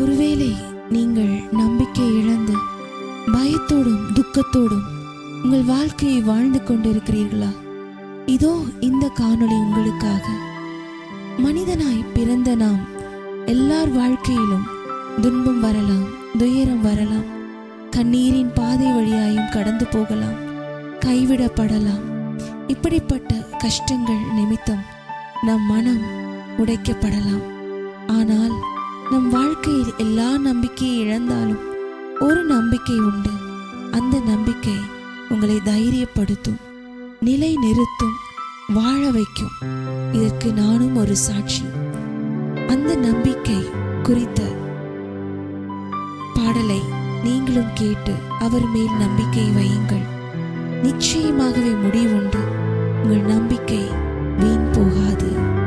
ஒருவேளை நீங்கள் நம்பிக்கை இழந்து பயத்தோடும் துக்கத்தோடும் உங்கள் வாழ்க்கையை வாழ்ந்து கொண்டிருக்கிறீர்களா? இதோ இந்த காணொளி உங்களுக்காக. மனிதனாய் பிறந்த நாம் எல்லார் வாழ்க்கையிலும் துன்பம் வரலாம் துயரம் வரலாம் கண்ணீரின் பாதை வழியாயும் கடந்து போகலாம் கைவிடப்படலாம். இப்படிப்பட்ட கஷ்டங்கள் நிமித்தம் நம் மனம் உடைக்கப்படலாம். ஆனால் நம் வாழ்க்கையில் எல்லா நம்பிக்கையை இழந்தாலும் ஒரு நம்பிக்கை உண்டு. அந்த நம்பிக்கை உங்களை தைரியப்படுத்தும் நிலை நிறுத்தும் வாழ வைக்கும். இதற்கு நானும் ஒரு சாட்சி. அந்த நம்பிக்கை குறித்த பாடலை நீங்களும் கேட்டு அவர் மேல் நம்பிக்கை வையுங்கள். நிச்சயமாகவே முடிவுண்டு. உங்கள் நம்பிக்கை வீண் போகாது.